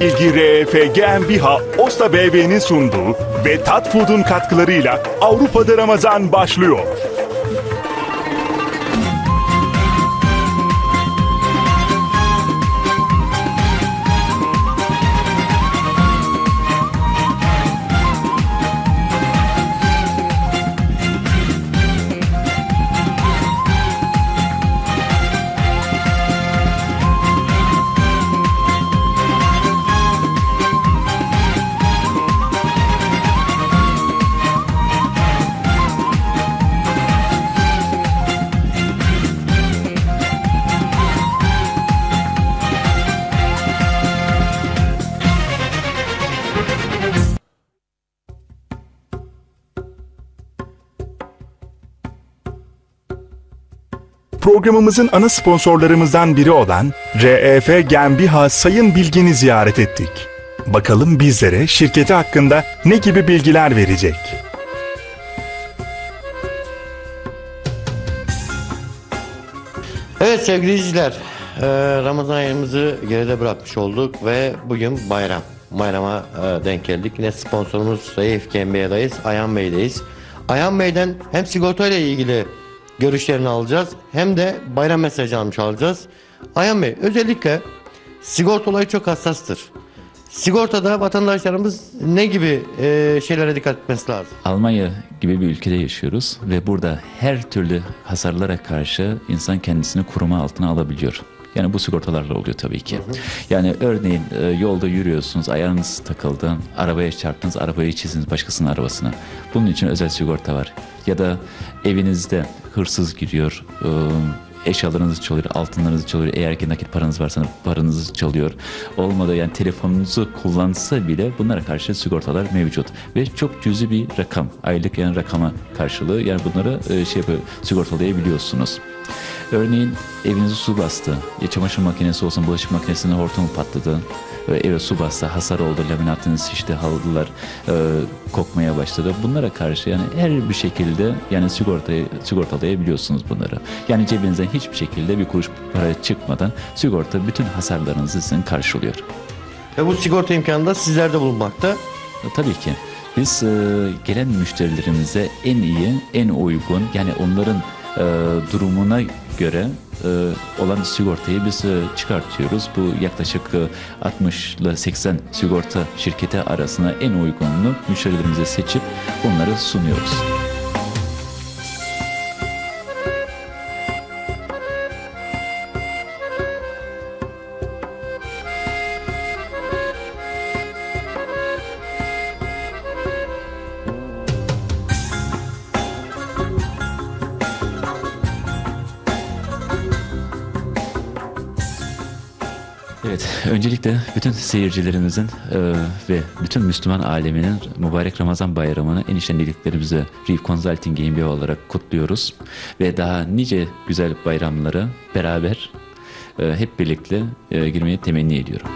Bilgi RF GmbH Osta BB'nin sunduğu ve Tat Food'un katkılarıyla Avrupa'da Ramazan başlıyor. Programımızın ana sponsorlarımızdan biri olan REF GmbH Sayın Bilgin'i ziyaret ettik. Bakalım bizlere şirketi hakkında ne gibi bilgiler verecek? Evet sevgili izleyiciler, eee, Ramazan ayımızı geride bırakmış olduk ve bugün bayram. Bayrama eee, denk geldik. Yine sponsorumuz Reif GmbH'dayız, Ayhan Bey'deyiz. Ayhan Bey'den hem sigorta ilgili görüşlerini alacağız hem de bayram mesajı almış alacağız. Ayhan Bey özellikle sigorta olayı çok hassastır. Sigortada vatandaşlarımız ne gibi eee, şeylere dikkat etmesi lazım? Almanya gibi bir ülkede yaşıyoruz ve burada her türlü hasarlara karşı insan kendisini koruma altına alabiliyor. Yani bu sigortalarla oluyor tabii ki. Yani örneğin e, yolda yürüyorsunuz, ayağınız takıldı, arabaya çarptınız, arabayı çizdiniz başkasının arabasına. Bunun için özel sigorta var. Ya da evinizde hırsız giriyor, e, eşyalarınızı çalıyor, altınlarınızı çalıyor. Eğer ki nakit paranız varsa paranızı çalıyor. Olmadı yani telefonunuzu kullansa bile bunlara karşı sigortalar mevcut. Ve çok cüzi bir rakam, aylık yani rakama karşılığı yani bunları e, şey yapıyor, sigortalayabiliyorsunuz. Örneğin evinizi su bastı. Ya çamaşır makinesi olsun, bulaşık makinesinin hortumu patladı. Ve eve su bastı, hasar oldu, laminatınız şişti, halılar e, kokmaya başladı. Bunlara karşı yani her bir şekilde yani sigortayı sigortalayabiliyorsunuz bunları. Yani cebinizden hiçbir şekilde bir kuruş para çıkmadan sigorta bütün hasarlarınızı sizin karşılıyor. Ve bu sigorta imkanı da sizlerde bulunmakta. E, Tabii ki. Biz e, gelen müşterilerimize en iyi, en uygun yani onların e, durumuna göre e, olan sigortayı biz e, çıkartıyoruz. Bu yaklaşık e, 60 ile 80 sigorta şirketi arasında en uygununu müşterilerimize seçip onları sunuyoruz. Evet, öncelikle bütün seyircilerimizin e, ve bütün Müslüman aleminin mübarek Ramazan bayramını en içten dileklerimize Reef Consulting GmbH olarak kutluyoruz. Ve daha nice güzel bayramları beraber e, hep birlikte e, girmeyi temenni ediyorum.